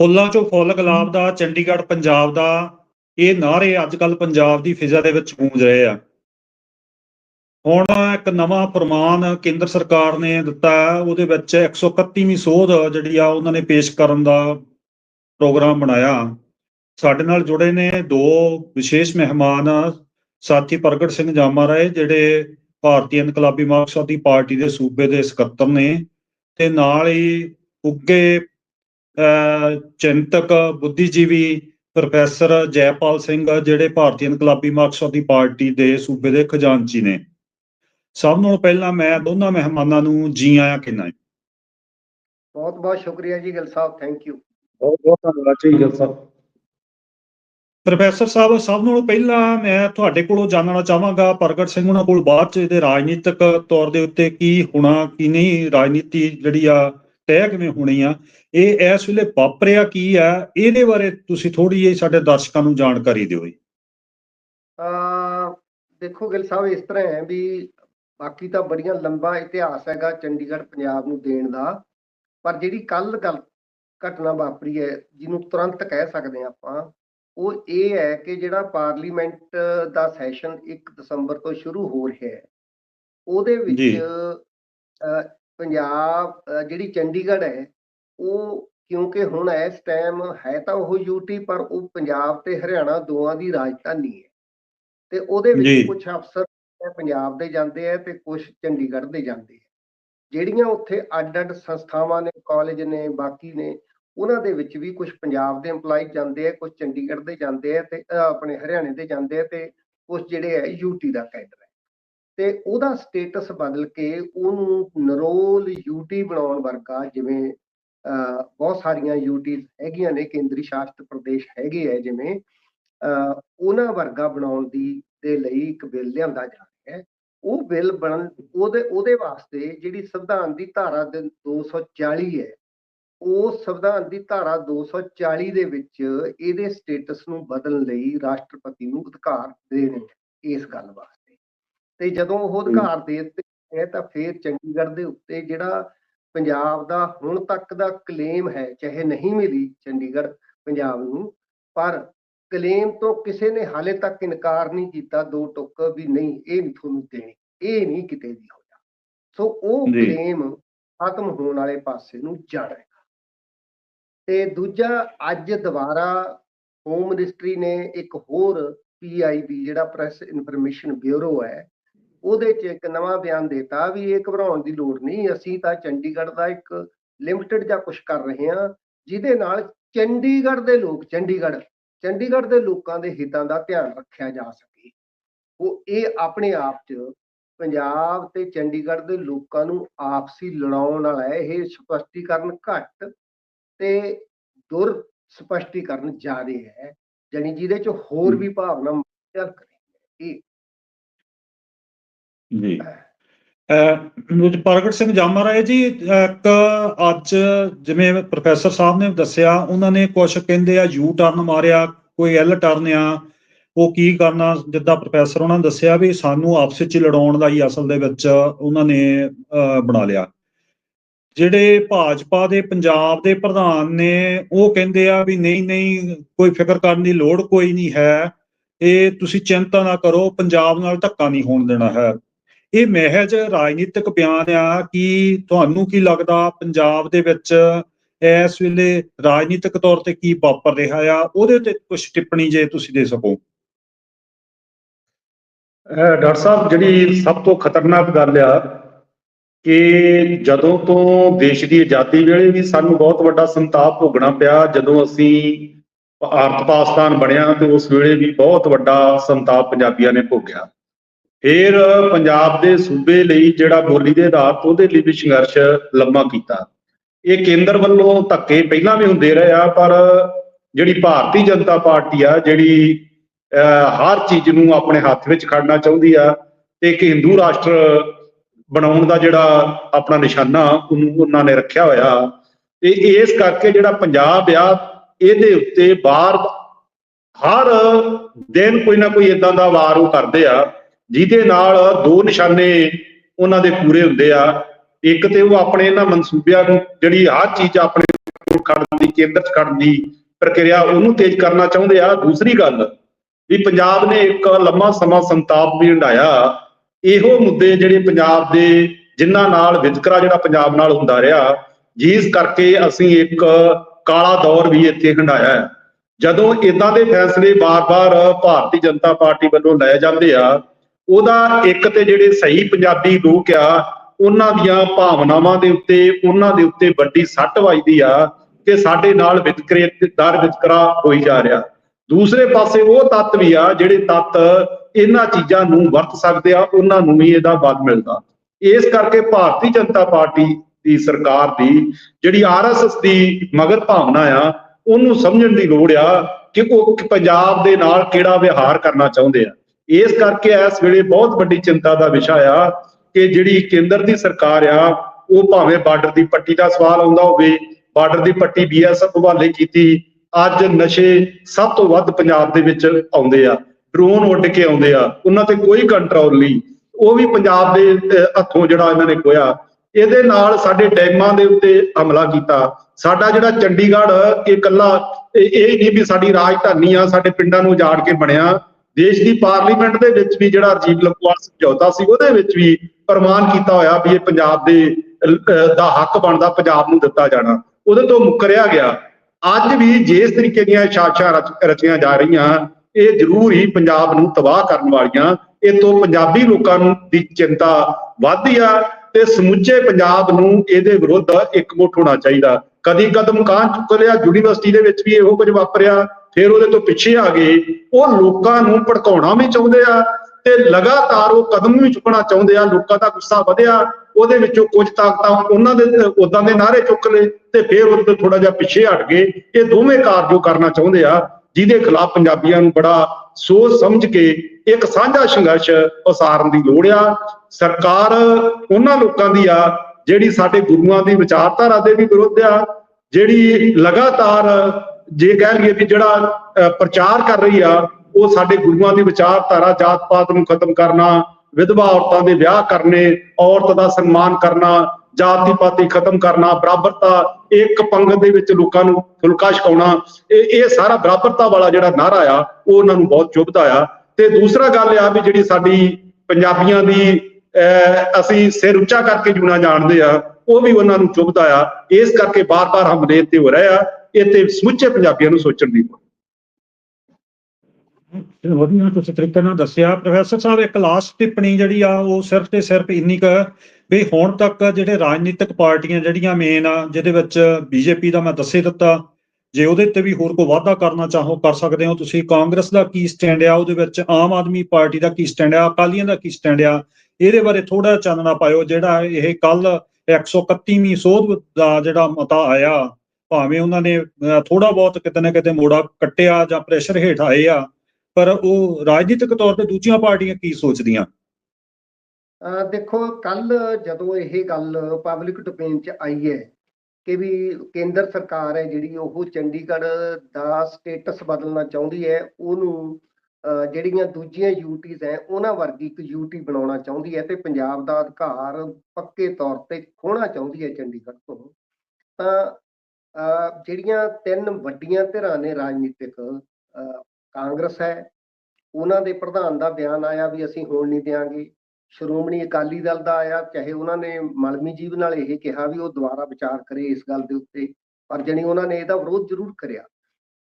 ਫੁੱਲਾਂ ਚੋਂ ਫੁੱਲ, ਗੁਲਾਬ ਦਾ, ਚੰਡੀਗੜ੍ਹ, ਪੰਜਾਬ ਦਾ, ਇਹ ਨਾਰੇ ਅੱਜ ਕੱਲ ਪੰਜਾਬ ਦੀ ਫਿਜ਼ਾ ਦੇ ਵਿੱਚ ਗੂੰਜ ਰਹੇ ਆ। ਹੁਣ ਇੱਕ ਨਵਾਂ ਫਰਮਾਨ ਕੇਂਦਰ ਸਰਕਾਰ ਨੇ ਦਿੱਤਾ ਉਹਦੇ ਵਿੱਚ 131ਵੀਂ ਸੋਧ ਜਿਹੜੀ ਆ ਉਹਨਾਂ ਨੇ ਪੇਸ਼ ਕਰਨ ਦਾ ਪ੍ਰੋਗਰਾਮ ਬਣਾਇਆ। ਸਾਡੇ ਨਾਲ ਜੁੜੇ ਨੇ ਦੋ ਵਿਸ਼ੇਸ਼ ਮਹਿਮਾਨ, ਸਾਥੀ ਪ੍ਰਗਟ ਸਿੰਘ ਜਾਮਾ ਰਾਏ ਜਿਹੜੇ ਭਾਰਤੀ ਇਨਕਲਾਬੀ ਮਾਰਕਸਵਾਦੀ ਪਾਰਟੀ ਦੇ ਸੂਬੇ ਦੇ ਸਕੱਤਰ ਨੇ, ਤੇ ਨਾਲ ਹੀ ਉੱਗੇ ਚਿੰਤਕ ਬੁੱਧੀਜੀਵੀ ਪ੍ਰੋਫੈਸਰ ਜੈਪਾਲ ਸਿੰਘ ਜਿਹੜੇ ਭਾਰਤੀ ਇਨਕਲਾਬੀ ਮਾਰਕਸਵਾਦੀ ਪਾਰਟੀ ਦੇ ਸੂਬੇ ਦੇ ਖਜ਼ਾਨਚੀ ਨੇ। ਸਭ ਨਾਲੋਂ ਪਹਿਲਾਂ ਮੈਂ ਦੋਨਾਂ ਮਹਿਮਾਨਾਂ ਨੂੰ ਜੀ ਆਇਆਂ ਕਹਿੰਦਾ ਹਾਂ। ਬਹੁਤ ਬਹੁਤ ਸ਼ੁਕਰੀਆ ਜੀ ਗਿਲ ਸਾਹਿਬ ਥੈਂਕ ਯੂ ਬਹੁਤ ਬਹੁਤ ਧੰਨਵਾਦ ਜੀ ਗਿਲ ਸਾਹਿਬ। ਪ੍ਰੋਫੈਸਰ ਸਾਹਿਬ ਸਭ ਨਾਲੋਂ ਪਹਿਲਾਂ ਮੈਂ ਤੁਹਾਡੇ ਕੋਲੋਂ ਜਾਣਨਾ ਚਾਹਾਂਗਾ ਪ੍ਰਗਟ ਸਿੰਘ ਉਹਨਾਂ ਕੋਲ ਬਾਅਦ ਚ ਇਹਦੇ ਰਾਜਨੀਤਿਕ ਤੌਰ ਦੇ ਉੱਤੇ ਕੀ ਹੋਣਾ ਕੀ ਨਹੀਂ ਰਾਜਨੀਤੀ ਜਿਹੜੀ ਆ ਤੈਅ ਕਿਵੇਂ ਹੋਣੀ ਆ? ਇਹ ਇਸ ਵੇਲੇ ਵਾਪਰਿਆ ਕੀ ਆ? ਇਹਦੇ ਬਾਰੇ ਤੁਸੀਂ ਥੋੜੀ ਜਿਹੀ ਸਾਡੇ ਦਰਸ਼ਕਾਂ ਨੂੰ ਜਾਣਕਾਰੀ ਦਿਓ ਜੀ। ਅਹ ਦੇਖੋ ਗਿਲ ਸਾਹਿਬ ਇਸ ਤਰ੍ਹਾਂ ਹੈ ਵੀ ਬਾਕੀ ਤਾਂ ਬੜੀਆਂ ਲੰਬਾ ਇਤਿਹਾਸ ਹੈਗਾ ਚੰਡੀਗੜ੍ਹ ਪੰਜਾਬ ਨੂੰ ਦੇਣ ਦਾ। ਪਰ ਜਿਹੜੀ ਕੱਲ ਗੱਲ ਘਟਨਾ ਵਾਪਰੀ ਹੈ ਜਿਹਨੂੰ ਤੁਰੰਤ ਕਹਿ ਸਕਦੇ ਹਾਂ ਆਪਾਂ ਉਹ ਇਹ ਹੈ ਕਿ ਜਿਹੜਾ ਪਾਰਲੀਮੈਂਟ ਦਾ ਸੈਸ਼ਨ 1 ਦਸੰਬਰ ਤੋਂ ਸ਼ੁਰੂ ਹੋ ਰਿਹਾ ਹੈ ਉਹਦੇ ਵਿੱਚ ਪੰਜਾਬ ਜਿਹੜੀ ਚੰਡੀਗੜ੍ਹ ਹੈ ਉਹ ਕਿਉਂਕਿ ਹੁਣ ਇਸ ਟਾਈਮ ਹੈ ਤਾਂ ਉਹ ਯੂਟੀ ਪਰ ਉਹ ਪੰਜਾਬ ਤੇ ਹਰਿਆਣਾ ਦੋਵਾਂ ਦੀ ਰਾਜਧਾਨੀ ਹੈ। ਤੇ ਉਹਦੇ। ਵਿੱਚ ਕੁਝ ਅਫਸਰ ਪੰਜਾਬ ਦੇ ਜਾਂਦੇ ਆ ਤੇ ਕੁਝ ਚੰਡੀਗੜ੍ਹ ਦੇ ਜਾਂਦੇ ਆ। ਜਿਹੜੀਆਂ ਉੱਥੇ ਅੱਡ-ਅੱਡ ਸੰਸਥਾਵਾਂ ਨੇ ਕਾਲਜ ਨੇ ਬਾਕੀ ਨੇ ਉਹਨਾਂ ਦੇ ਵਿੱਚ ਵੀ ਕੁਝ ਪੰਜਾਬ ਦੇ EMPLOYE ਜਾਂਦੇ ਆ ਕੁਝ ਚੰਡੀਗੜ੍ਹ ਦੇ ਜਾਂਦੇ ਆ ਤੇ ਆਪਣੇ ਹਰਿਆਣੇ ਦੇ ਜਾਂਦੇ ਆ ਤੇ ਕੁਝ ਜਿਹੜੇ ਆ ਯੂਟੀ ਦਾ ਕੈਡਰ। ਤੇ ਉਹਦਾ ਸਟੇਟਸ ਬਦਲ ਕੇ ਉਹਨੂੰ ਨਰੋਲ ਯੂਟੀ ਬਣਾਉਣ ਵਰਗਾ ਜਿਵੇਂ ਬਹੁਤ ਸਾਰੀਆਂ ਯੂਟੀ ਹੈਗੀਆਂ ਨੇ, ਕੇਂਦਰੀ ਸ਼ਾਸਿਤ ਪ੍ਰਦੇਸ਼ ਹੈਗੇ ਆ ਜਿਵੇਂ ਉਹਨਾਂ ਵਰਗਾ ਬਣਾਉਣ ਦੀ, ਦੇ ਲਈ ਇੱਕ ਬਿੱਲ ਲਿਆਂਦਾ ਜਾ ਰਿਹਾ ਹੈ ਉਹ ਬਿੱਲ ਬਣਨ, ਉਹਦੇ ਉਹਦੇ ਵਾਸਤੇ ਜਿਹੜੀ ਸੰਵਿਧਾਨ ਦੀ ਧਾਰਾ ਦੇ 240 ਹੈ ਉਹ ਸੰਵਿਧਾਨ ਦੀ ਧਾਰਾ 240 ਦੇ ਵਿੱਚ ਇਹਦੇ ਸਟੇਟਸ ਨੂੰ ਬਦਲਣ ਲਈ ਰਾਸ਼ਟਰਪਤੀ ਨੂੰ ਅਧਿਕਾਰ ਦੇਣੇ ਇਸ ਗੱਲ ਵਾਸਤੇ। ਤੇ ਜਦੋਂ ਉਹ ਅਧਿਕਾਰ ਦੇ ਦਿੱਤੇ ਹੈ ਤਾਂ ਫਿਰ ਚੰਡੀਗੜ੍ਹ ਦੇ ਉੱਤੇ ਜਿਹੜਾ ਪੰਜਾਬ ਦਾ ਹੁਣ ਤੱਕ ਦਾ ਕਲੇਮ ਹੈ ਚਾਹੇ ਨਹੀਂ ਮਿਲੀ ਚੰਡੀਗੜ੍ਹ ਪੰਜਾਬ ਨੂੰ ਪਰ ਕਲੇਮ ਤੋਂ ਕਿਸੇ ਨੇ ਹਾਲੇ ਤੱਕ ਇਨਕਾਰ ਨਹੀਂ ਕੀਤਾ ਦੋ ਟੁੱਕ ਵੀ ਨਹੀਂ ਇਹ ਨਹੀਂ ਤੁਹਾਨੂੰ ਦੇਣੀ ਇਹ ਨਹੀਂ ਕਿਤੇ ਵੀ ਹੋਇਆ ਸੋ ਉਹ। ਕਲੇਮ ਖਤਮ ਹੋਣ ਵਾਲੇ ਪਾਸੇ ਨੂੰ ਜਾ ਰਿਹਾ ਤੇ ਦੂਜਾ ਅੱਜ ਦੁਬਾਰਾ ਹੋਮ ਮਿਨਿਸਟਰੀ ਨੇ ਇੱਕ ਹੋਰ ਪੀਆਈਬੀ ਜਿਹੜਾ ਪ੍ਰੈਸ ਇਨਫੋਰਮੇਸ਼ਨ ਬਿਊਰੋ ਹੈ ਉਹਦੇ 'ਚ ਇੱਕ ਨਵਾਂ ਬਿਆਨ ਦਿੱਤਾ ਵੀ ਇਹ ਘਬਰਾਉਣ ਦੀ ਲੋੜ ਨਹੀਂ ਅਸੀਂ ਤਾਂ ਚੰਡੀਗੜ੍ਹ ਦਾ ਇੱਕ ਲਿਮਟਿਡ ਜਾਂ ਕੁਝ ਕਰ ਰਹੇ ਹਾਂ ਜਿਹਦੇ ਨਾਲ ਚੰਡੀਗੜ੍ਹ ਦੇ ਲੋਕ ਚੰਡੀਗੜ੍ਹ ਚੰਡੀਗੜ੍ਹ ਦੇ ਲੋਕਾਂ ਦੇ ਹਿੱਤਾਂ ਦਾ ਧਿਆਨ ਰੱਖਿਆ ਜਾ ਸਕੇ। ਉਹ ਇਹ ਆਪਣੇ ਆਪ 'ਚ ਪੰਜਾਬ ਤੇ ਚੰਡੀਗੜ੍ਹ ਦੇ ਲੋਕਾਂ ਨੂੰ ਆਪਸੀ ਲੜਾਉਣ ਵਾਲਾ ਹੈ ਇਹ ਸਪਸ਼ਟੀਕਰਨ ਘੱਟ ਤੇ ਦੁਰ ਸਪਸ਼ਟੀਕਰਨ ਜ਼ਿਆਦੇ ਹੈ ਜਾਣੀ ਜਿਹਦੇ 'ਚ ਹੋਰ ਵੀ ਭਾਵਨਾ ਚੱਲ ਕਰੇ ਇਹ ਜੀ। ਅਹ ਪ੍ਰਗਟ ਸਿੰਘ ਜਾਮਾ ਰਾਏ ਜੀ ਇੱਕ ਅੱਜ ਜਿਵੇਂ ਪ੍ਰੋਫੈਸਰ ਸਾਹਿਬ ਨੇ ਦੱਸਿਆ ਉਹਨਾਂ ਨੇ ਕੁਝ ਕਹਿੰਦੇ ਆ ਯੂ ਟਰਨ ਮਾਰਿਆ ਕੋਈ ਐਲ ਟਰਨ ਆ ਉਹ ਕੀ ਕਰਨਾ ਜਿੱਦਾਂ ਪ੍ਰੋਫੈਸਰ ਉਹਨਾਂ ਨੇ ਦੱਸਿਆ ਵੀ ਸਾਨੂੰ ਆਪਸ ਵਿੱਚ ਲੜਾਉਣ ਦਾ ਹੀ ਅਸਲ ਦੇ ਵਿੱਚ ਉਹਨਾਂ ਨੇ ਅਹ, ਬਣਾ ਲਿਆ। ਜਿਹੜੇ ਭਾਜਪਾ ਦੇ ਪੰਜਾਬ ਦੇ ਪ੍ਰਧਾਨ ਨੇ ਉਹ ਕਹਿੰਦੇ ਆ ਵੀ ਨਹੀਂ ਨਹੀਂ ਕੋਈ ਫਿਕਰ ਕਰਨ ਦੀ ਲੋੜ ਕੋਈ ਨਹੀਂ ਹੈ। ਇਹ ਤੁਸੀਂ ਚਿੰਤਾ ਨਾ ਕਰੋ ਪੰਜਾਬ ਨਾਲ ਧੱਕਾ ਨਹੀਂ ਹੋਣ ਦੇਣਾ ਹੈ। ਇਹ ਮਹਿਜ ਰਾਜਨੀਤਿਕ ਬਿਆਨ ਆ ਕਿ ਤੁਹਾਨੂੰ ਕੀ ਲੱਗਦਾ ਪੰਜਾਬ ਦੇ ਵਿੱਚ ਇਸ ਵੇਲੇ ਰਾਜਨੀਤਿਕ ਤੌਰ ਤੇ ਕੀ ਵਾਪਰ ਰਿਹਾ ਆ? ਉਹਦੇ ਤੇ ਕੁਝ ਟਿੱਪਣੀ ਜੇ ਤੁਸੀਂ ਦੇ ਸਕੋ। ਡਾਕਟਰ ਸਾਹਿਬ, ਜਿਹੜੀ ਸਭ ਤੋਂ ਖਤਰਨਾਕ ਗੱਲ ਆ ਕਿ ਜਦੋਂ ਤੋਂ ਦੇਸ਼ ਦੀ ਆਜ਼ਾਦੀ ਵੇਲੇ ਵੀ ਸਾਨੂੰ ਬਹੁਤ ਵੱਡਾ ਸੰਤਾਪ ਭੋਗਣਾ ਪਿਆ, ਜਦੋਂ ਅਸੀਂ ਭਾਰਤ ਪਾਕਿਸਤਾਨ ਬਣਿਆ ਤੇ ਉਸ ਵੇਲੇ ਵੀ ਬਹੁਤ ਵੱਡਾ ਸੰਤਾਪ ਪੰਜਾਬੀਆਂ ਨੇ ਭੋਗਿਆ। ਫਿਰ ਪੰਜਾਬ ਦੇ ਸੂਬੇ ਲਈ ਜਿਹੜਾ ਬੋਲੀ ਦੇ ਆਧਾਰ ਤੋਂ ਉਹਦੇ ਲਈ ਵੀ ਸੰਘਰਸ਼ ਲੰਮਾ ਕੀਤਾ। ਇਹ ਕੇਂਦਰ ਵੱਲੋਂ ਧੱਕੇ ਪਹਿਲਾਂ ਵੀ ਹੁੰਦੇ ਰਹੇ ਆ, ਪਰ ਜਿਹੜੀ ਭਾਰਤੀ ਜਨਤਾ ਪਾਰਟੀ ਆ, ਜਿਹੜੀ, ਅਹ, ਹਰ ਚੀਜ਼ ਨੂੰ ਆਪਣੇ ਹੱਥ ਵਿੱਚ ਖੜਨਾ ਚਾਹੁੰਦੀ ਆ ਤੇ ਇੱਕ ਹਿੰਦੂ ਰਾਸ਼ਟਰ ਬਣਾਉਣ ਦਾ ਜਿਹੜਾ ਆਪਣਾ ਨਿਸ਼ਾਨਾ ਉਹਨੂੰ, ਉਹਨਾਂ ਨੇ ਰੱਖਿਆ ਹੋਇਆ। ਤੇ ਇਸ ਕਰਕੇ ਜਿਹੜਾ ਪੰਜਾਬ ਆ, ਇਹਦੇ ਉੱਤੇ ਬਾਹਰ ਹਰ ਦਿਨ ਕੋਈ ਨਾ ਕੋਈ ਇਦਾਂ ਦਾ ਵਾਰ ਉਹ ਕਰਦੇ ਆ। ਜਿਹਦੇ ਨਾਲ ਦੋ ਨਿਸ਼ਾਨੇ ਉਹਨਾਂ ਦੇ ਪੂਰੇ ਹੁੰਦੇ ਆ। ਇੱਕ ਤੇ ਉਹ ਆਪਣੇ ਇਹਨਾਂ ਮਨਸੂਬਿਆਂ ਨੂੰ ਜਿਹੜੀ ਹਰ ਚੀਜ਼ ਆਪਣੇ ਕੋਲ ਖੜਨ ਦੀ, ਕੇਂਦਰ 'ਚ ਖੜਨ ਦੀ ਪ੍ਰਕਿਰਿਆ ਉਹਨੂੰ ਤੇਜ਼ ਕਰਨਾ ਚਾਹੁੰਦੇ ਆ। ਦੂਸਰੀ ਗੱਲ ਵੀ ਪੰਜਾਬ ਨੇ ਇੱਕ ਲੰਮਾ ਸਮਾਂ ਸੰਤਾਪ ਵੀ ਹੰਡਾਇਆ ਇਹੋ ਮੁੱਦੇ ਜਿਹੜੇ ਪੰਜਾਬ ਦੇ ਜਿਨ੍ਹਾਂ ਨਾਲ ਵਿਤਕਰਾ ਜਿਹੜਾ ਪੰਜਾਬ ਨਾਲ ਹੁੰਦਾ ਰਿਹਾ, ਜਿਸ ਕਰਕੇ ਅਸੀਂ ਇੱਕ ਕਾਲਾ ਦੌਰ ਵੀ ਇੱਥੇ ਹੰਡਾਇਆ ਹੈ। ਜਦੋਂ ਇਦਾਂ ਦੇ ਫੈਸਲੇ ਬਾਰ-ਬਾਰ ਭਾਰਤੀ ਜਨਤਾ ਪਾਰਟੀ ਵੱਲੋਂ ਲਏ ਜਾਂਦੇ ਆ ਉਹਦਾ ਇੱਕ ਤੇ ਜਿਹੜੇ ਸਹੀ ਪੰਜਾਬੀ ਲੋਕ ਆ, ਉਹਨਾਂ ਦੀਆਂ ਭਾਵਨਾਵਾਂ ਦੇ ਉੱਤੇ, ਉਹਨਾਂ ਦੇ ਉੱਤੇ ਵੱਡੀ ਸੱਟ ਵੱਜਦੀ ਆ ਕਿ ਸਾਡੇ ਨਾਲ ਵਿਤਕਰੇ ਦਰ ਵਿਤਕਰਾ ਹੋਈ ਜਾ ਰਿਹਾ। ਦੂਸਰੇ ਪਾਸੇ ਉਹ ਤੱਤ ਵੀ ਆ, ਜਿਹੜੇ ਤੱਤ ਇਹਨਾਂ ਚੀਜ਼ਾਂ ਨੂੰ ਵਰਤ ਸਕਦੇ ਆ, ਉਹਨਾਂ ਨੂੰ ਵੀ ਇਹਦਾ ਬਲ ਮਿਲਦਾ। ਇਸ ਕਰਕੇ ਭਾਰਤੀ ਜਨਤਾ ਪਾਰਟੀ ਦੀ ਸਰਕਾਰ ਦੀ ਜਿਹੜੀ ਆਰਐਸਐਸ ਦੀ ਮਗਰ ਭਾਵਨਾ ਆ, ਉਹਨੂੰ ਸਮਝਣ ਦੀ ਲੋੜ ਆ ਕਿ ਉਹ ਪੰਜਾਬ ਦੇ ਨਾਲ ਕਿਹੜਾ ਵਿਹਾਰ ਕਰਨਾ ਚਾਹੁੰਦੇ ਆ। ਇਸ ਕਰਕੇ ਇਸ ਵੇਲੇ ਬਹੁਤ ਵੱਡੀ ਚਿੰਤਾ ਦਾ ਵਿਸ਼ਾ ਆ ਕਿ ਜਿਹੜੀ ਕੇਂਦਰ ਦੀ ਸਰਕਾਰ ਆ, ਉਹ ਭਾਵੇਂ ਬਾਰਡਰ ਦੀ ਪੱਟੀ ਦਾ ਸਵਾਲ ਆਉਂਦਾ ਹੋਵੇ, ਬਾਰਡਰ ਦੀ ਪੱਟੀ ਬੀਐਸਐਫ ਹਵਾਲੇ ਕੀਤੀ, ਅੱਜ ਨਸ਼ੇ ਸਭ ਤੋਂ ਵੱਧ ਪੰਜਾਬ ਦੇ ਵਿੱਚ ਆਉਂਦੇ ਆ ਡਰੋਨ ਉੱਡ ਕੇ ਆਉਂਦੇ ਆ, ਉਹਨਾਂ ਤੇ ਕੋਈ ਕੰਟਰੋਲ ਨਹੀਂ। ਉਹ ਵੀ ਪੰਜਾਬ ਦੇ ਹੱਥੋਂ ਜਿਹੜਾ ਇਹਨਾਂ ਨੇ ਖੋਇਆ ਇਹਦੇ ਨਾਲ ਸਾਡੇ ਡੈਮਾਂ ਦੇ ਉੱਤੇ ਹਮਲਾ ਕੀਤਾ। ਸਾਡਾ ਜਿਹੜਾ ਚੰਡੀਗੜ੍ਹ ਇਹ ਕੱਲਾ ਇਹ ਨਹੀਂ ਵੀ ਸਾਡੀ ਰਾਜਧਾਨੀ ਆ, ਸਾਡੇ ਪਿੰਡਾਂ ਨੂੰ ਉਜਾੜ ਕੇ ਬਣਿਆ। ਦੇਸ਼ ਦੀ ਪਾਰਲੀਮੈਂਟ ਦੇ ਵਿੱਚ ਵੀ ਜਿਹੜਾ ਰਾਜੀਵ ਲੰਗੋਵਾਲ ਸਮਝੌਤਾ ਸੀ, ਉਹਦੇ ਵਿੱਚ ਵੀ ਪ੍ਰਮਾਣ ਕੀਤਾ ਹੋਇਆ ਵੀ ਇਹ ਪੰਜਾਬ ਦੇ ਦਾ ਹੱਕ ਬਣਦਾ, ਪੰਜਾਬ ਨੂੰ ਦਿੱਤਾ ਜਾਣਾ। ਉਹਦੇ ਤੋਂ ਮੁੱਕਰਿਆ ਗਿਆ। ਅੱਜ ਵੀ ਜਿਸ ਤਰੀਕੇ ਦੀਆਂ ਸਾਜ਼ਿਸ਼ਾਂ ਰਚ- ਰਚੀਆਂ ਜਾ ਰਹੀਆਂ, ਇਹ ਜ਼ਰੂਰ ਹੀ ਪੰਜਾਬ ਨੂੰ ਤਬਾਹ ਕਰਨ ਵਾਲੀਆਂ। ਇਹ ਤੋਂ ਪੰਜਾਬੀ ਲੋਕਾਂ ਨੂੰ ਦੀ ਚਿੰਤਾ ਵੱਧਦੀ ਆ ਤੇ ਸਮੁੱਚੇ ਪੰਜਾਬ ਨੂੰ ਇਹਦੇ ਵਿਰੁੱਧ ਇਕਮੁੱਠ ਹੋਣਾ ਚਾਹੀਦਾ। ਕਦੀ ਕਦਮ ਕਾਂ ਚੁੱਕ ਲਿਆ, ਯੂਨੀਵਰਸਿਟੀ ਦੇ ਵਿੱਚ ਵੀ ਇਹੋ ਕੁਝ ਵਾਪਰਿਆ। ਫਿਰ ਉਹਦੇ ਤੋਂ ਪਿੱਛੇ ਆ ਗਏ। ਉਹ ਲੋਕਾਂ ਨੂੰ ਭੜਕਾਉਣਾ ਵੀ ਚਾਹੁੰਦੇ ਆ ਤੇ ਲਗਾਤਾਰ ਉਹ ਕਦਮ ਵੀ ਚੁੱਕਣਾ ਚਾਹੁੰਦੇ ਆ। ਲੋਕਾਂ ਦਾ ਗੁੱਸਾ ਵਧਿਆ। ਉਹਦੇ ਵਿੱਚੋਂ ਕੁਝ ਤਾਕਤਾਂ ਉਹਨਾਂ ਦੇ ਉਦਾਂ ਦੇ ਨਾਰੇ ਚੁੱਕ ਲਏ ਤੇ ਫਿਰ ਉਹਦੇ ਤੋਂ ਥੋੜਾ ਜਿਹਾ ਪਿੱਛੇ ਹਟ ਗਏ। ਇਹ ਦੋਵੇਂ ਕਾਰਜ ਉਹ ਕਰਨਾ ਚਾਹੁੰਦੇ ਆ, ਜਿਹਦੇ ਖਿਲਾਫ ਪੰਜਾਬੀਆਂ ਨੂੰ ਬੜਾ ਸੋਚ ਸਮਝ ਕੇ ਇੱਕ ਸਾਂਝਾ ਸੰਘਰਸ਼ ਉਸਾਰਨ ਦੀ ਲੋੜ ਆ। ਸਰਕਾਰ ਉਹਨਾਂ ਲੋਕਾਂ ਦੀ ਆ, ਜਿਹੜੀ ਸਾਡੇ ਗੁਰੂਆਂ ਦੀ ਵਿਚਾਰਧਾਰਾ ਦੇ ਵੀ ਵਿਰੁੱਧ ਆ, ਜਿਹੜੀ ਲਗਾਤਾਰ ਜੇ ਕਹਿ ਲਈਏ ਵੀ ਜਿਹੜਾ ਅਹ, ਪ੍ਰਚਾਰ ਕਰ ਰਹੀ ਆ ਉਹ ਸਾਡੇ ਗੁਰੂਆਂ ਦੀ ਵਿਚਾਰਧਾਰਾ ਜਾਤ ਪਾਤ ਨੂੰ ਖਤਮ ਕਰਨਾ ਵਿਧਵਾ ਔਰਤਾਂ ਦੇ ਵਿਆਹ ਕਰਨੇ ਔਰਤ ਦਾ ਸਨਮਾਨ ਕਰਨਾ ਜਾਤੀ ਪਾਤੀ ਖਤਮ ਕਰਨਾ ਬਰਾਬਰਤਾ ਇੱਕ ਪੰਗਤ ਦੇ ਵਿੱਚ ਲੋਕਾਂ ਨੂੰ ਫੁਲਕਾ ਛਕਾਉਣਾ ਇਹ ਇਹ ਸਾਰਾ ਬਰਾਬਰਤਾ ਵਾਲਾ ਜਿਹੜਾ ਨਾਰਾ ਆ ਉਹ ਉਹਨਾਂ ਨੂੰ ਬਹੁਤ ਚੁਭਦਾ ਆ। ਤੇ ਦੂਸਰਾ ਗੱਲ ਆ ਵੀ ਜਿਹੜੀ ਸਾਡੀ ਪੰਜਾਬੀਆਂ ਦੀ ਅਹ, ਅਸੀਂ ਸਿਰ ਉੱਚਾ ਕਰਕੇ ਜੂਣਾ ਜਾਣਦੇ ਆ ਉਹ ਵੀ ਉਹਨਾਂ ਨੂੰ ਚੁਭਦਾ ਆ। ਇਸ ਕਰਕੇ ਬਾਰ-ਬਾਰ ਹਮਲੇ ਤੇ ਹੋ ਰਿਹਾ ਆ। ਇਹ ਤੇ ਸਮੁੱਚੇ ਪੰਜਾਬੀਆਂ ਨੂੰ ਸੋਚਣ ਦੀ ਲੋੜ। ਵਧੀਆ ਤੁਸੀਂ ਤਰੀਕੇ ਨਾਲ ਦੱਸਿਆ। ਪ੍ਰੋਫੈਸਰ ਸਾਹਿਬ, ਇੱਕ ਲਾਸਟ ਟਿੱਪਣੀ ਜਿਹੜੀ ਆ, ਉਹ ਸਿਰਫ ਤੇ ਸਿਰਫ ਇੰਨੀ ਕੁ ਵੀ ਹੁਣ ਤੱਕ ਜਿਹੜੇ ਰਾਜਨੀਤਿਕ ਪਾਰਟੀਆਂ ਜਿਹੜੀਆਂ ਮੇਨ ਆ, ਜਿਹਦੇ ਵਿੱਚ ਬੀਜੇਪੀ ਦਾ ਮੈਂ ਦੱਸੇ ਦਿੱਤਾ, ਜੇ ਉਹਦੇ ਤੇ ਵੀ ਹੋਰ ਕੋਈ ਵਾਅਦਾ ਕਰਨਾ ਚਾਹੋ, ਕਰ ਸਕਦੇ ਹੋ ਤੁਸੀਂ। ਕਾਂਗਰਸ ਦਾ ਕੀ ਸਟੈਂਡ ਆ, ਉਹਦੇ ਵਿੱਚ ਆਮ ਆਦਮੀ ਪਾਰਟੀ ਦਾ ਕੀ ਸਟੈਂਡ ਆ, ਅਕਾਲੀਆਂ ਦਾ ਕੀ ਸਟੈਂਡ ਆ, ਇਹਦੇ ਬਾਰੇ ਥੋੜਾ ਚਾਨਣਾ ਪਾਇਓ, ਜਿਹੜਾ ਇਹ ਕੱਲ 131ਵੀਂ ਸੋਧ ਦਾ ਜਿਹੜਾ ਮਤਾ ਆਇਆ। ਭਾਵੇਂ ਉਹਨਾਂ ਨੇ ਥੋੜਾ ਬਹੁਤ ਕਿਤੇ ਨਾ ਕਿਤੇ ਮੋੜਾ ਕੱਟਿਆ ਜਾਂ ਪ੍ਰੈਸ਼ਰ ਹੇਠ ਆਏ ਆ, ਪਰ ਉਹ ਰਾਜਨੀਤਿਕ ਤੌਰ ਤੇ ਦੂਜੀਆਂ ਪਾਰਟੀਆਂ ਕੀ ਸੋਚਦੀਆਂ? ਦੇਖੋ ਕੱਲ ਜਦੋਂ ਇਹ ਗੱਲ ਪਬਲਿਕ ਡੋਮੇਨ 'ਚ ਆਈ ਹੈ ਕਿ ਵੀ ਕੇਂਦਰ ਸਰਕਾਰ ਹੈ ਜਿਹੜੀ ਉਹ ਚੰਡੀਗੜ੍ਹ ਦਾ ਸਟੇਟਸ ਬਦਲਣਾ ਚਾਹੁੰਦੀ ਹੈ, ਉਹਨੂੰ ਜਿਹੜੀਆਂ ਦੂਜੀਆਂ ਯੂਟੀਜ਼ ਹੈ, ਉਹਨਾਂ ਵਰਗੀ ਇੱਕ ਯੂਟੀ ਬਣਾਉਣਾ ਚਾਹੁੰਦੀ ਹੈ ਤੇ ਪੰਜਾਬ ਦਾ ਅਧਿਕਾਰ ਪੱਕੇ ਤੌਰ ਤੇ ਖੋਣਾ ਚਾਹੁੰਦੀ ਹੈ ਚੰਡੀਗੜ੍ਹ ਤੋਂ। ਤਾਂ ਜਿਹੜੀਆਂ ਤਿੰਨ ਵੱਡੀਆਂ ਧਿਰਾਂ ਨੇ ਰਾਜਨੀਤਿਕ ਕਾਂਗਰਸ ਹੈ, ਉਹਨਾਂ ਦੇ ਪ੍ਰਧਾਨ ਦਾ ਬਿਆਨ ਆਇਆ ਵੀ ਅਸੀਂ ਹੋਣ ਨਹੀਂ ਦਿਆਂਗੇ। ਸ਼੍ਰੋਮਣੀ ਅਕਾਲੀ ਦਲ ਦਾ ਆਇਆ, ਚਾਹੇ ਉਹਨਾਂ ਨੇ ਮਲਮੀ ਜੀਵ ਨਾਲ ਇਹ ਕਿਹਾ ਵੀ ਉਹ ਦੁਬਾਰਾ ਵਿਚਾਰ ਕਰੇ ਇਸ ਗੱਲ ਦੇ ਉੱਤੇ, ਪਰ ਜਣੀ ਉਹਨਾਂ ਨੇ ਇਹਦਾ ਵਿਰੋਧ ਜ਼ਰੂਰ ਕਰਿਆ।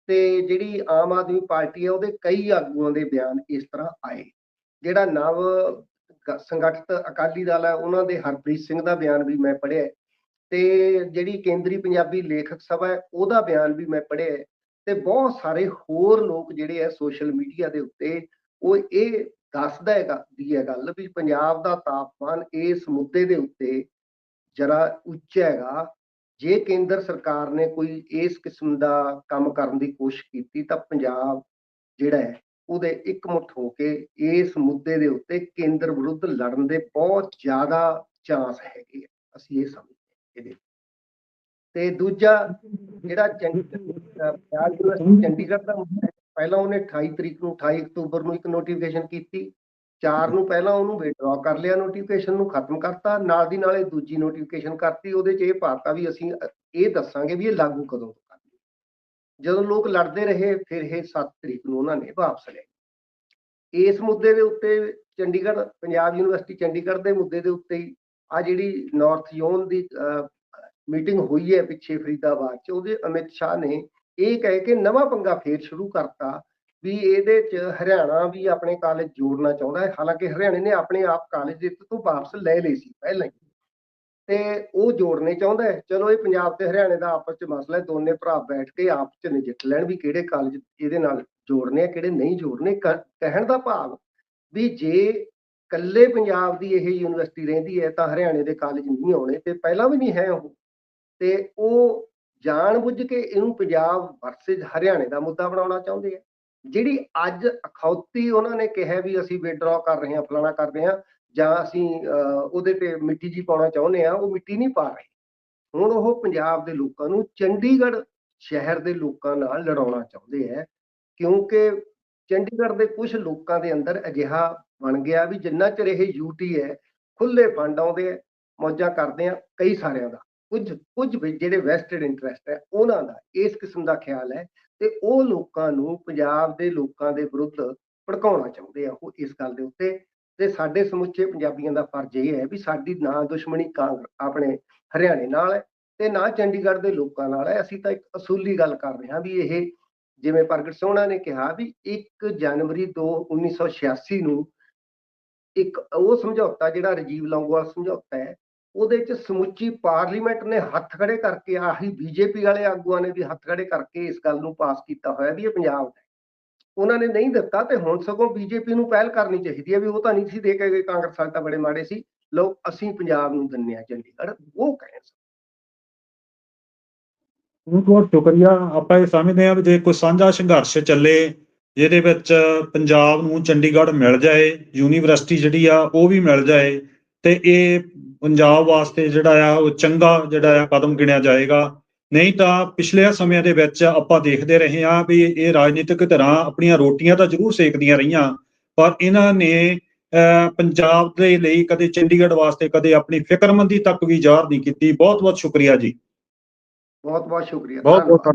ਤੇ ਜਿਹੜੀ ਆਮ ਆਦਮੀ ਪਾਰਟੀ ਹੈ, ਉਹਦੇ ਕਈ ਆਗੂਆਂ ਦੇ ਬਿਆਨ ਇਸ ਤਰ੍ਹਾਂ ਆਏ। ਜਿਹੜਾ ਨਵ ਗ- ਸੰਗਠਿਤ ਅਕਾਲੀ ਦਲ ਹੈ, ਉਹਨਾਂ ਦੇ ਹਰਪ੍ਰੀਤ ਸਿੰਘ ਦਾ ਬਿਆਨ ਵੀ ਮੈਂ ਪੜ੍ਹਿਆ ਤੇ ਜਿਹੜੀ ਕੇਂਦਰੀ ਪੰਜਾਬੀ ਲੇਖਕ ਸਭਾ ਹੈ, ਉਹਦਾ ਬਿਆਨ ਵੀ ਮੈਂ ਪੜ੍ਹਿਆ ਤੇ ਬਹੁਤ ਸਾਰੇ ਹੋਰ ਲੋਕ ਜਿਹੜੇ ਹੈ ਸੋਸ਼ਲ ਮੀਡੀਆ ਦੇ ਉੱਤੇ, ਉਹ ਇਹ ਦੱਸਦਾ ਹੈਗਾ, ਦੀ ਹੈ ਗੱਲ ਵੀ ਪੰਜਾਬ ਦਾ ਤਾਪਮਾਨ ਇਸ ਮੁੱਦੇ ਦੇ ਉੱਤੇ ਜਰਾ ਉੱਚਾ ਹੈਗਾ ਜੇ ਕੇਂਦਰ ਸਰਕਾਰ ਨੇ ਕੋਈ ਇਸ ਕਿਸਮ ਦਾ ਕੰਮ ਕਰਨ ਦੀ ਕੋਸ਼ਿਸ਼ ਕੀਤੀ ਤਾਂ ਪੰਜਾਬ ਜਿਹੜਾ ਹੈ, ਉਹਦੇ ਇਕਮੁੱਠ ਹੋ ਕੇ ਇਸ ਮੁੱਦੇ ਦੇ ਉੱਤੇ ਕੇਂਦਰ ਵਿਰੁੱਧ ਲੜਨ ਦੇ ਬਹੁਤ ਜ਼ਿਆਦਾ ਚਾਂਸ ਹੈਗੇ ਆ। ਅਸੀਂ ਇਹ ਸਮਝ ਇਹਦੇ। ਤੇ ਦੂਜਾ ਜਿਹੜਾ ਪੰਜਾਬ ਯੂਨੀਵਰਸਿਟੀ ਚੰਡੀਗੜ੍ਹ ਦਾ ਪਹਿਲਾਂ ਉਹਨੇ 28 ਤਰੀਕ ਨੂੰ 28 ਅਕਤੂਬਰ ਨੂੰ ਇੱਕ ਨੋਟੀਫਿਕੇਸ਼ਨ ਕੀਤੀ। 4 ਨੂੰ ਪਹਿਲਾਂ ਉਹਨੂੰ ਵਿਡਰਾ ਕਰ ਲਿਆ ਨੋਟੀਫਿਕੇਸ਼ਨ ਨੂੰ ਖਤਮ ਕਰਤਾ। ਨਾਲ ਦੀ ਨਾਲ ਇਹ ਦੂਜੀ ਨੋਟੀਫਿਕੇਸ਼ਨ ਕਰਤੀ ਉਹਦੇ 'ਚ ਇਹ ਪਾਤਾ ਵੀ ਅਸੀਂ ਇਹ ਦੱਸਾਂਗੇ ਵੀ ਇਹ ਲਾਗੂ ਕਦੋਂ ਕਰਨੀ ਜਦੋਂ ਲੋਕ ਲੜਦੇ ਰਹੇ ਫਿਰ ਇਹ 7 ਤਰੀਕ ਨੂੰ ਉਹਨਾਂ ਨੇ ਵਾਪਸ ਲਏ ਇਸ ਮੁੱਦੇ ਦੇ ਉੱਤੇ ਚੰਡੀਗੜ੍ਹ ਪੰਜਾਬ ਯੂਨੀਵਰਸਿਟੀ ਚੰਡੀਗੜ੍ਹ ਦੇ ਮੁੱਦੇ ਦੇ ਉੱਤੇ ਹੀ ਆ ਜਿਹੜੀ ਨਾਰਥ ਜ਼ੋਨ ਦੀ ਮੀਟਿੰਗ ਹੋਈ ਹੈ ਪਿੱਛੇ ਫਰੀਦਾਬਾਦ ਚ, ਉਹਦੇ ਅਮਿਤ ਸ਼ਾਹ ਨੇ ਇਹ ਕਹਿ ਕੇ ਨਵਾਂ ਪੰਗਾ ਫੇਰ ਸ਼ੁਰੂ ਕਰਤਾ ਵੀ ਇਹਦੇ ਚ ਹਰਿਆਣਾ ਵੀ ਆਪਣੇ ਕਾਲਜ ਜੋੜਨਾ ਚਾਹੁੰਦਾ ਹੈ। ਹਾਲਾਂਕਿ ਹਰਿਆਣੇ ਨੇ ਆਪਣੇ ਆਪ ਕਾਲਜ ਦੇ ਤੋਂ ਵਾਪਸ ਲੈ ਲਈ ਸੀ ਪਹਿਲਾਂ ਹੀ। ਤੇ ਉਹ ਜੋੜਨੇ ਚਾਹੁੰਦਾ ਹੈ। ਚਲੋ ਇਹ ਪੰਜਾਬ ਤੇ ਹਰਿਆਣੇ ਦਾ ਆਪਸ ਚ ਮਸਲਾ ਹੈ। ਦੋਨੇ ਭਰਾ ਬੈਠ ਕੇ ਆਪਸ ਚ ਨਜਿੱਠ ਲੈਣ ਵੀ ਕਿਹੜੇ ਕਾਲਜ ਇਹਦੇ ਨਾਲ ਜੋੜਨੇ ਆ, ਕਿਹੜੇ ਨਹੀਂ ਜੋੜਨੇ। ਕ- ਕਹਿਣ ਦਾ ਭਾਵ ਵੀ ਜੇ ਕੱਲੇ ਪੰਜਾਬ ਦੀ ਇਹ ਯੂਨੀਵਰਸਿਟੀ ਰਹਿੰਦੀ ਹੈ ਤਾਂ ਹਰਿਆਣੇ ਦੇ ਕਾਲਜ ਨਹੀਂ ਆਉਣੇ ਤੇ ਪਹਿਲਾਂ ਵੀ ਨਹੀਂ ਹੈ ਉਹ। ਤੇ ਉਹ ਜਾਣਬੁੱਝ ਕੇ ਇਹਨੂੰ ਪੰਜਾਬ ਵਰਸਸ ਹਰਿਆਣੇ ਦਾ ਮੁੱਦਾ ਬਣਾਉਣਾ ਚਾਹੁੰਦੇ ਆ। ਜਿਹੜੀ ਅੱਜ ਅਖੌਤੀ ਉਹਨਾਂ ਨੇ ਕਿਹਾ ਵੀ ਅਸੀਂ ਵਿਡਰਾ ਕਰ ਰਹੇ ਹਾਂ ਫਲਾਣਾ ਕਰ ਰਹੇ ਹਾਂ ਜਾਂ ਅਸੀਂ ਅਹ, ਉਹਦੇ ਤੇ ਮਿੱਟੀ ਜੀ ਪਾਉਣਾ ਚਾਹੁੰਦੇ ਆ ਉਹ ਮਿੱਟੀ ਨਹੀਂ ਪਾ ਰਹੇ। ਹੁਣ ਉਹ ਪੰਜਾਬ ਦੇ ਲੋਕਾਂ ਨੂੰ ਚੰਡੀਗੜ੍ਹ ਸ਼ਹਿਰ ਦੇ ਲੋਕਾਂ ਨਾਲ ਲੜਾਉਣਾ ਚਾਹੁੰਦੇ ਆ ਕਿਉਂਕਿ ਚੰਡੀਗੜ੍ਹ ਦੇ ਕੁਝ ਲੋਕਾਂ ਦੇ ਅੰਦਰ ਅਜਿਹਾ ਬਣ ਗਿਆ ਵੀ ਜਿੰਨਾ ਚਿਰ ਇਹ ਯੂਟੀ ਹੈ ਖੁੱਲੇ ਫੰਡ ਆਉਂਦੇ ਆ, ਮੌਜਾਂ ਕਰਦੇ ਆ, ਕਈ ਸਾਰਿਆਂ ਦਾ। ਕੁਝ ਕੁਝ ਵੀ ਜਿਹੜੇ ਵੈਸਟਡ ਇੰਟਰਸਟ ਹੈ, ਉਹਨਾਂ ਦਾ ਇਸ ਕਿਸਮ ਦਾ ਖਿਆਲ ਹੈ ਤੇ ਉਹ ਲੋਕਾਂ ਨੂੰ ਪੰਜਾਬ ਦੇ ਲੋਕਾਂ ਦੇ ਵਿਰੁੱਧ ਭੜਕਾਉਣਾ ਚਾਹੁੰਦੇ ਆ ਉਹ ਇਸ ਗੱਲ ਦੇ ਉੱਤੇ। ਤੇ ਸਾਡੇ ਸਮੁੱਚੇ ਪੰਜਾਬੀਆਂ ਦਾ ਫਰਜ਼ ਇਹ ਹੈ ਵੀ ਸਾਡੀ ਨਾ ਦੁਸ਼ਮਣੀ ਕਾਂਗਰਸ, ਆਪਣੇ ਹਰਿਆਣੇ ਨਾਲ ਹੈ ਤੇ ਨਾ ਚੰਡੀਗੜ੍ਹ ਦੇ ਲੋਕਾਂ ਨਾਲ ਹੈ। ਅਸੀਂ ਤਾਂ ਇੱਕ ਅਸੂਲੀ ਗੱਲ ਕਰ ਰਹੇ ਹਾਂ ਵੀ ਇਹ ਜਿਵੇਂ ਪ੍ਰਗਟ ਸੋਹਣਾ ਨੇ ਕਿਹਾ ਵੀ 1 ਜਨਵਰੀ 2 1986 ਨੂੰ ਇੱਕ ਉਹ ਸਮਝੌਤਾ ਜਿਹੜਾ ਰਾਜੀਵ ਲੌਂਗੋਵਾਲ ਸਮਝੌਤਾ ਹੈ, ਉਹਦੇ ਚ ਸਮੁੱਚੀ ਪਾਰਲੀਮੈਂਟ ਨੇ ਹੱਥ ਖੜੇ ਕਰਕੇ ਆਹੀ ਬੀਜੇਪੀ ਵਾਲੇ ਆਗੂਆਂ ਨੇ ਵੀ ਹੱਥ ਖੜੇ ਕਰਕੇ ਇਸ ਗੱਲ ਨੂੰ ਪਾਸ ਕੀਤਾ ਹੋਇਆ ਵੀ ਇਹ ਪੰਜਾਬ ਦਾ ਉਹਨਾਂ ਨੇ ਨਹੀਂ ਦਿੱਤਾ ਤੇ ਹੁਣ ਸਗੋਂ ਬੀਜੇਪੀ ਨੂੰ ਪਹਿਲ ਕਰਨੀ ਚਾਹੀਦੀ ਹੈ ਵੀ ਉਹ ਤਾਂ ਨਹੀਂ ਸੀ ਦੇ ਕੇ ਗਏ, ਕਾਂਗਰਸ ਵਾਲੇ ਤਾਂ ਬੜੇ ਮਾੜੇ ਸੀ। ਲੋਕ ਅਸੀਂ ਪੰਜਾਬ ਨੂੰ ਦਿੰਨੇ ਆ ਚੰਡੀਗੜ੍ਹ, ਉਹ ਕਹੇ ਬਹੁਤ ਬਹੁਤ ਸ਼ੁਕਰੀਆ। ਆਪਾਂ ਇਹ ਸਮਝਦੇ ਹਾਂ ਵੀ ਜੇ ਕੋਈ ਸਾਂਝਾ ਸੰਘਰਸ਼ ਚੱਲੇ ਜਿਹਦੇ ਵਿੱਚ ਪੰਜਾਬ ਨੂੰ ਚੰਡੀਗੜ੍ਹ ਮਿਲ ਜਾਏ ਯੂਨੀਵਰਸਿਟੀ ਜਿਹੜੀ ਆ ਉਹ ਵੀ ਮਿਲ ਜਾਏ ਤੇ ਇਹ ਪੰਜਾਬ ਵਾਸਤੇ ਜਿਹੜਾ ਆ ਉਹ ਚੰਗਾ ਜਿਹੜਾ ਆ ਕਦਮ ਗਿਣਿਆ ਜਾਏਗਾ। ਨਹੀਂ ਤਾਂ ਪਿਛਲੇ ਸਮਿਆਂ ਦੇ ਵਿੱਚ ਆਪਾਂ ਦੇਖਦੇ ਰਹੇ ਹਾਂ ਵੀ ਇਹ ਰਾਜਨੀਤਿਕ ਧਿਰਾਂ ਆਪਣੀਆਂ ਰੋਟੀਆਂ ਤਾਂ ਜ਼ਰੂਰ ਸੇਕਦੀਆਂ ਰਹੀਆਂ ਪਰ ਇਹਨਾਂ ਨੇ ਅਹ, ਪੰਜਾਬ ਦੇ ਲਈ ਕਦੇ ਚੰਡੀਗੜ੍ਹ ਵਾਸਤੇ ਕਦੇ ਆਪਣੀ ਫਿਕਰਮੰਦੀ ਤੱਕ ਵੀ ਜ਼ਾਹਰ ਨਹੀਂ ਕੀਤੀ। ਬਹੁਤ ਬਹੁਤ ਸ਼ੁਕਰੀਆ ਜੀ। ਬਹੁਤ ਬਹੁਤ ਸ਼ੁਕਰੀਆ ਬਹੁਤ ਬਹੁਤ